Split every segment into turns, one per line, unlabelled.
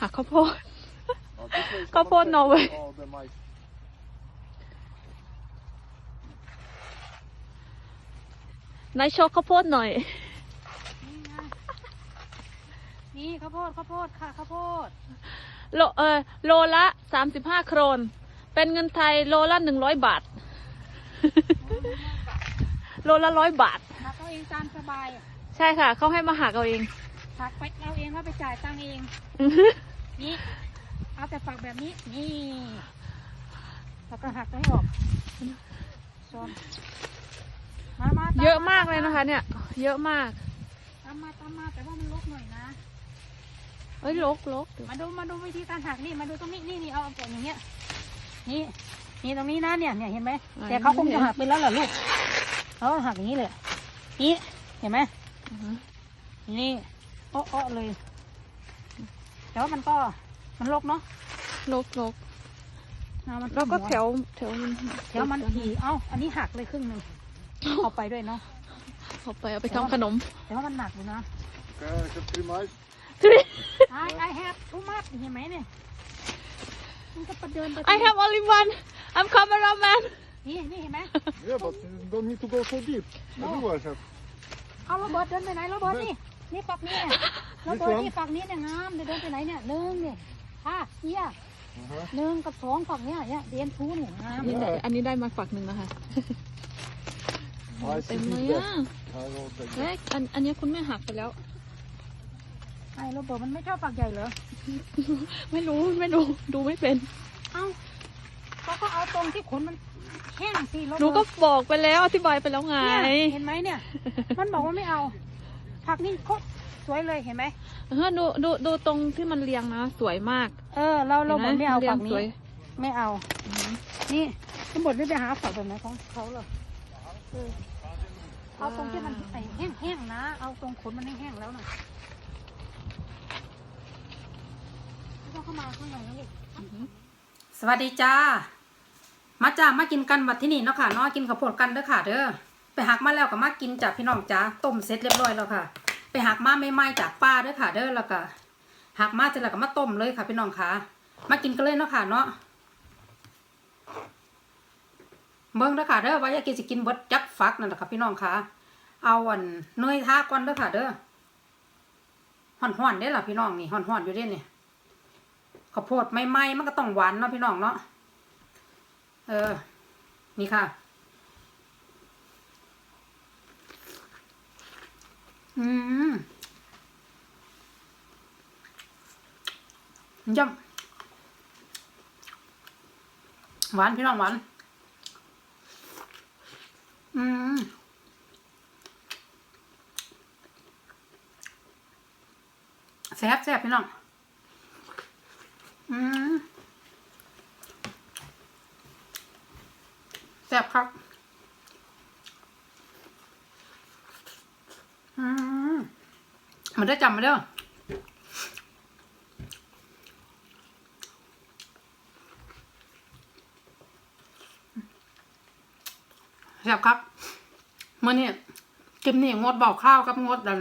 หักข้าวโพด
Ja, det sägs att
Kom på
man täcker
Norway.
av det majs.
นายโชว์ข้าวโพดหน่อย
นี่ไงนี่ข้าวโพดข้าวโพดค่ะข้าวโพด
โลเออโลละสามสิบห้าโครน เป็นเงินไทยโลละหนึ่งร้อยบาท โลละร้อยบาท
หักเอาเองตามสบาย
ใช่ค่ะ เขาให้มาหักเอาเอง
หักไปเอาเองแล้วไปจ่ายตังค์เอง นี่เอาแต่ฝักแบบนี้ นี่แล้วก็หักให้ออกซ้อนมามาต
เยอะมากเลยนะคะ เนี่ย เยอะมาก
ตามมาตามมาแต่ว่ามันลกหน่อยนะ
เอ้ยลกลก
มาดูมาดูวิธีการหักนี่มาดูตรงนี้นี่นี่เอาเอาแบบอย่างเงี้ย นี่นี่ตรงนี้นะเนี่ยเนี่ยเห็นไหมแต่เขาคงจะหักไปแล้วเหรอลูกเขาหักอย่างนี้เลยนี่เห็นไหม
อือฮึ
นี่เอ้อๆเลย แต่ว่ามันก็มันลกเนาะ
ลกลก
อ่ามัน
แล้วก็
หั
แถวแถวมัน
แถวมันผีเอ้าอันนี้หักเลยครึ่งหนึ่งเอาไปด้วยเนาะ
เอาไปเอาไปทำขนม
แต่ว่ามันหนักอยู่นะ
Kan jag köpa till majs?
I I have too much เห็นไหมเนี่ยมันก็ประเดินไป
I have only one I'm cameraman
นี่นี่เห็นไหม
Yeah, but you don't need to go so deep. Everywhere have.
เอาระเบิดเดินไปไหนระเบิดนี่ นี่ฝักนี้เนี่ยระเบิดนี่ฝักนี้เนี่ยงามเดี๋ยวเดินไปไหนเนี่ยหนึ่งเนี่ยห้าเฮีย
Uh-huh.
หนึ่งกับสองฝักเนี้ยเนี่ยเรียนทูเนี่ยงาม
อันนี้ได้อันนี้ได้มาฝักหนึ่งนะคะ
Majs
เต็ม
is
เลย
best.
อะ
I don't take
เอ๊ะอันอันนี้คุณแม่หักไปแล้ว
ไอ้ระเบิดมันไม่ชอบฝักใหญ่เหรอ
ไม่รู้ไม่รู้ดูไม่เป็น
เอ้าเขาก็เอาตรงที่ขนมันแห้งสิระ
หนู
เบิด
ก็บอกไปแล้วอธิบายไปแล้วไง
เนี่ยเห็นไหมเนี่ย มันบอกว่าไม่เอา ผักนี่โคตรสวยเลยเห็นไหม
เออดูดูดูตรงที่มันเรียงนะสวยมาก
เออ เราเรา
ห็นห
บอกไม่เอา
รีย
ฝั่
ง
ง
ส
นี้
วย
ไม่เอา
อือฮึ
นี่ทั้งหมดไม่ไปหาฝักแบบไหนของเขาเหรอเออเอาตรงที่มันไอ้แห้งๆนะ เอาตรงขนมันแห้งๆแล้วนะไม่ต้องเข้ามาข้างในนะลูก
สวัสดีจ้า มาจ้ามากินกันบัดที่นี่เนาะค่ะเนาะกินข้าวโพดกันเด้อค่ะเด้อ ไปหักมาแล้วก็มากินจากพี่น้องจ้าต้มเสร็จเรียบร้อยแล้วค่ะไป หักมาไม่ไหม้จากป้าด้อค่ะ เด้อแล้วก็หักมาเสร็จแล้วก็มาต้มเลยค่ะพี่น้องค่ะมากินกันเลยเนาะค่ะเนาะเบิ่งเด้อค่ะเด้อว่าอยากกินสิกินบดจักฟักนั่นแหละค่ะพี่น้องค่ะ เอาอันเนยทาก่อนเด้อค่ะเด้อห่อนๆเด้อล่ะพี่น้องนี่ห่อนๆอยู่เด้นี่ข้าวโพดไม่ไหม้มันก็ต้องหวานเนาะพี่น้องเนาะเออ นี่ค่ะ อืมย่ำหวานพี่น้องหวาน อืมแซ่บแซ่บพี่น้อง อืมแซ่บครับ อืม มันได้จำมาเด้อแซ่บครับเมื่อนี้กินนี่งดเบาข้าวกับงดดัน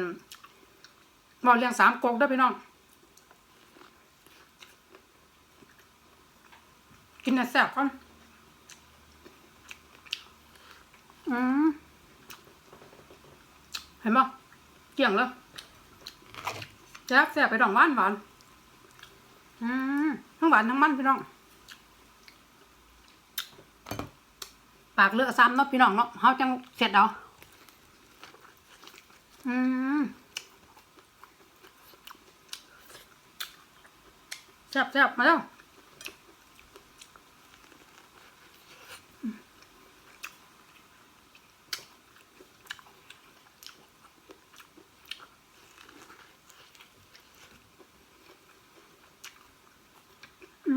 เบาเลี้ยงสามกกได้พี่น้อง กินน่ะแซ่บก่อนอืมเห็นปะเกี่ยงเลย แซ่บแซ่บไปดองหวานหวานอืมทั้งหวานทั้งมันพี่น้องปากเลือกซ้ำเนาะพี่น้องเนาะเขาจังเสร็จเอาอืมแซ่บแซ่บมาแล้ว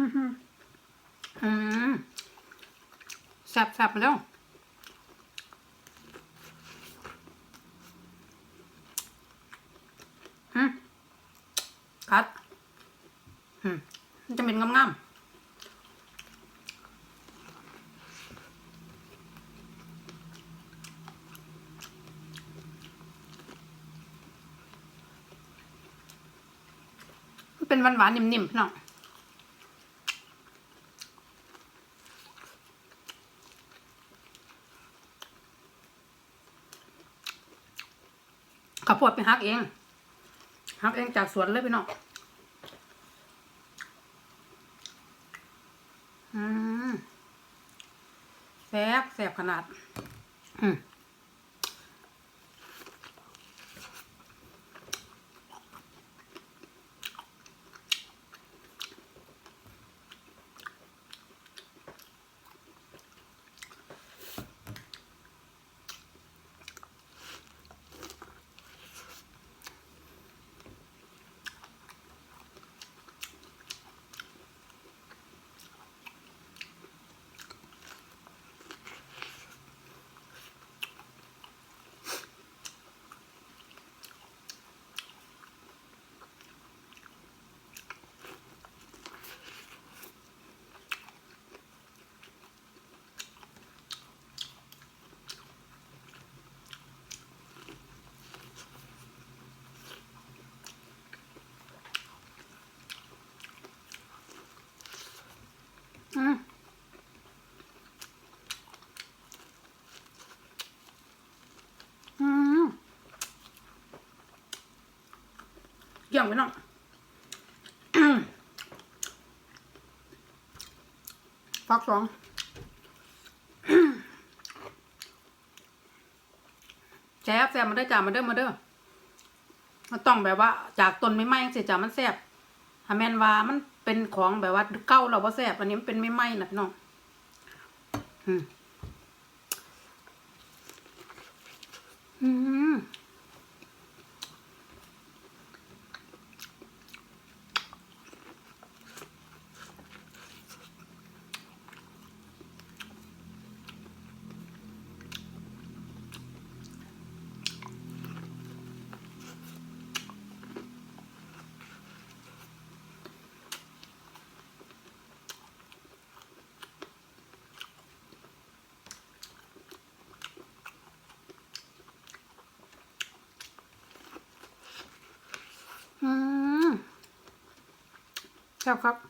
อืมแซ่บแซ่บแล้วอืมกัดมมันจะเป็นงามๆเป็นหวานๆนิ่มๆพี่น้องข้าว โพดไปหักเองหักเองจากสวนเลยพี่น้องอืมแซ่บแซ่บขนาด อืม อืมอืมเกี่ยงไปน้องฟักสองแซ่บแซ่บมาเด้อจ้ามาเด้อมาเด้อมันต้องแบบว่า จากต้นไม่ไหม้จังสิจ้ามันแซ่บถ้าแมนว่ามัน เป็นของแบบว่าเก้าเราบ่แซ่บอันนี้มันเป็นไม่ไหม้นะพี่น้องอืมอืม แซ่บครับ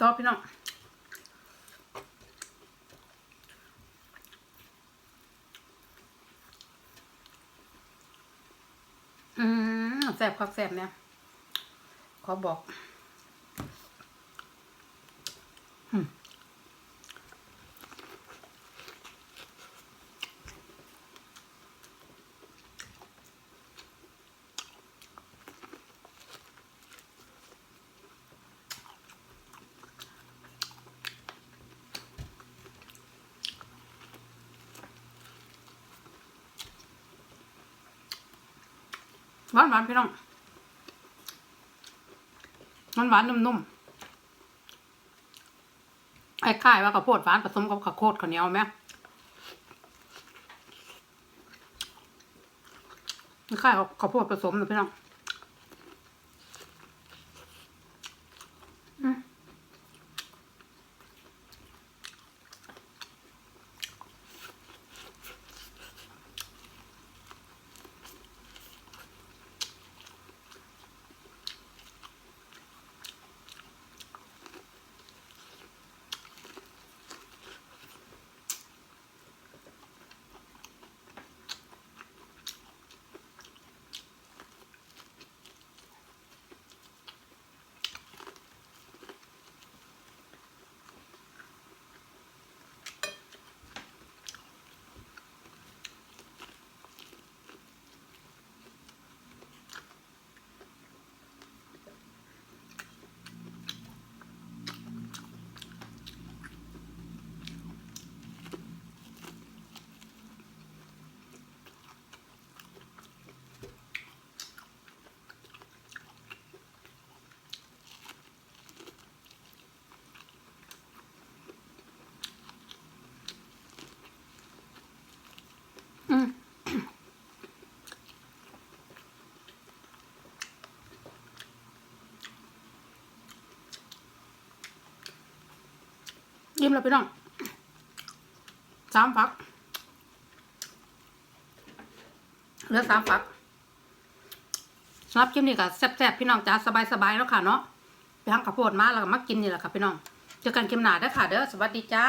ต่อพี่น้องอืมแสบครับแสบเนี่ยขอบอกอืม หวานหวานพี่น้องหวานหวานๆนุ่มๆไอ้ข่ายว่าข้าวโพดหวานผสมกับข้าวโพดข้าวเหนียวไหมไอ้ข่ายข้าวโพดผสมนะพี่น้องอืม อืม ยิ้มแล้วพี่น้องสามฟักเหลือสามฟักสำหรับคลิปนี้ก็แซ่บๆพี่น้องจ้าสบายๆแล้วค่ะเนาะไปหั่งข้าวโพดมาแล้วก็มากินนี่แหละค่ะพี่น้องเจอกันคลิปหน้าด้ค่ะเด้อสวัสดีจ้า